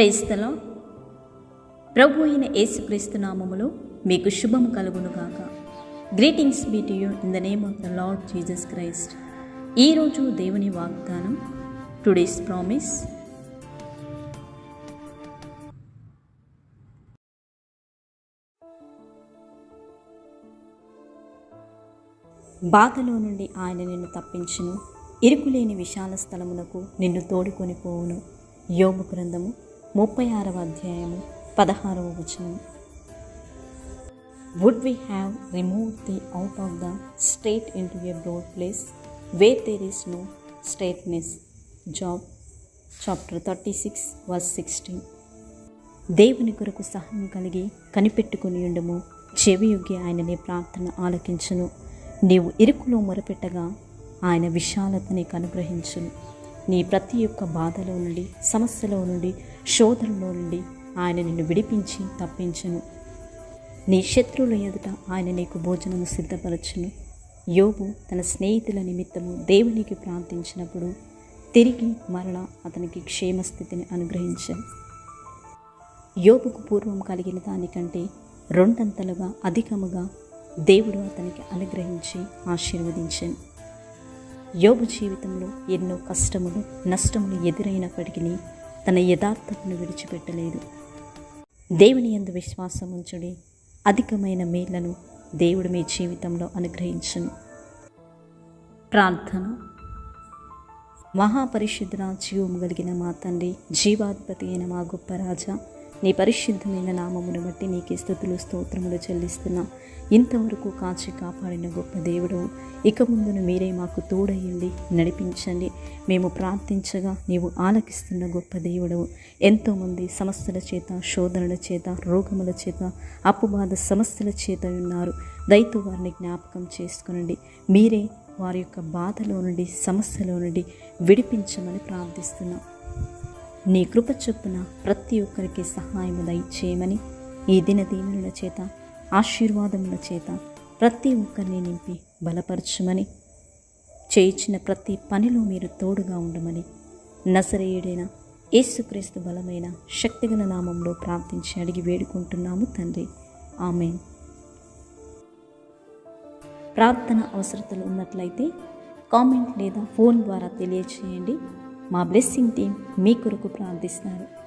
క్రైస్తలో ప్రభు అయిన యేసుక్రీస్తు నామములో మీకు శుభము కలుగునుగాక. Greetings be to you in the name of the Lord Jesus Christ ఈరోజు దేవుని వాగ్దానం టుడేస్ ప్రామిస్ బాధలో నుండి ఆయన నిన్ను తప్పించును ఇరుకులేని విశాల స్థలమునకు నిన్ను తోడుకొని పోవును. యోగు గ్రంథము ముప్పై ఆరవ అధ్యాయము పదహారవ వచనం. Would we have remove the out of the strait into a broad place where there is no straitness Job chapter thirty six verse sixteen దేవుని కొరకు సహనం కలిగి కనిపెట్టుకుని ఉండము. చెవియుగ్గి ఆయనని ప్రార్థన ఆలకించును. నీవు ఇరుకులో మొరపెట్టగా ఆయన విశాలతని కనుగ్రహించును. నీ ప్రతి ఒక్క బాధలో నుండి సమస్యలో నుండి శోధనలో నుండి ఆయన నిన్ను విడిపించి తప్పించను. నీ శత్రువుల ఎదుట ఆయన నీకు భోజనము సిద్ధపరచును. యోగు తన స్నేహితుల నిమిత్తము దేవునికి ప్రార్థించినప్పుడు తిరిగి మరలా అతనికి క్షేమస్థితిని అనుగ్రహించాను. యోగుకు పూర్వం కలిగిన దానికంటే రెండంతలుగా అధికముగా దేవుడు అతనికి అనుగ్రహించి ఆశీర్వదించాను. యోబు జీవితంలో ఎన్నో కష్టములు నష్టములు ఎదురైనప్పటికీ తన యథార్థతను విడిచిపెట్టలేదు. దేవుని యందు విశ్వాసం ఉంచుడి. అధికమైన మేళ్ళను దేవుడు మీ జీవితంలో అనుగ్రహించును. ప్రార్థన. మహాపరిశుద్ధ జీవము కలిగిన మా తండ్రి జీవాధిపతి అయిన మా గొప్ప రాజా నీ పరిశుద్ధమైన నామమును బట్టి నీకే స్థుతులు స్తోత్రములు చెల్లిస్తున్నా. ఇంతవరకు కాచి కాపాడిన గొప్ప దేవుడు ఇక ముందును మీరే మాకు తోడయ్యండి నడిపించండి. మేము ప్రార్థించగా నీవు ఆలకిస్తున్న గొప్ప దేవుడు. ఎంతోమంది సమస్యల చేత శోధనల చేత రోగముల చేత అప్పుబాధ సమస్యల చేత ఉన్నారు. దయతో వారిని జ్ఞాపకం చేసుకునండి. మీరే వారి యొక్క బాధలో నుండి సమస్యలో నుండి విడిపించమని ప్రార్థిస్తున్నాం. నీ కృప చొప్పున ప్రతి ఒక్కరికి సహాయము దయచేయమని ఈ దిన దీనుల చేత ఆశీర్వాదముల చేత ప్రతి ఒక్కరిని నింపి బలపరచమని చేయించిన ప్రతి పనిలో మీరు తోడుగా ఉండమని నసరేయుడైన యేసుక్రీస్తు బలమైన శక్తిగల నామంలో ప్రార్థించి అడిగి వేడుకుంటున్నాము తండ్రి. ఆమె ప్రార్థన అవసరతలు ఉన్నట్లయితే కామెంట్ లేదా ఫోన్ ద్వారా తెలియచేయండి. మా బ్లెస్సింగ్ టీం మీ కొరకు ప్రార్థిస్తున్నారు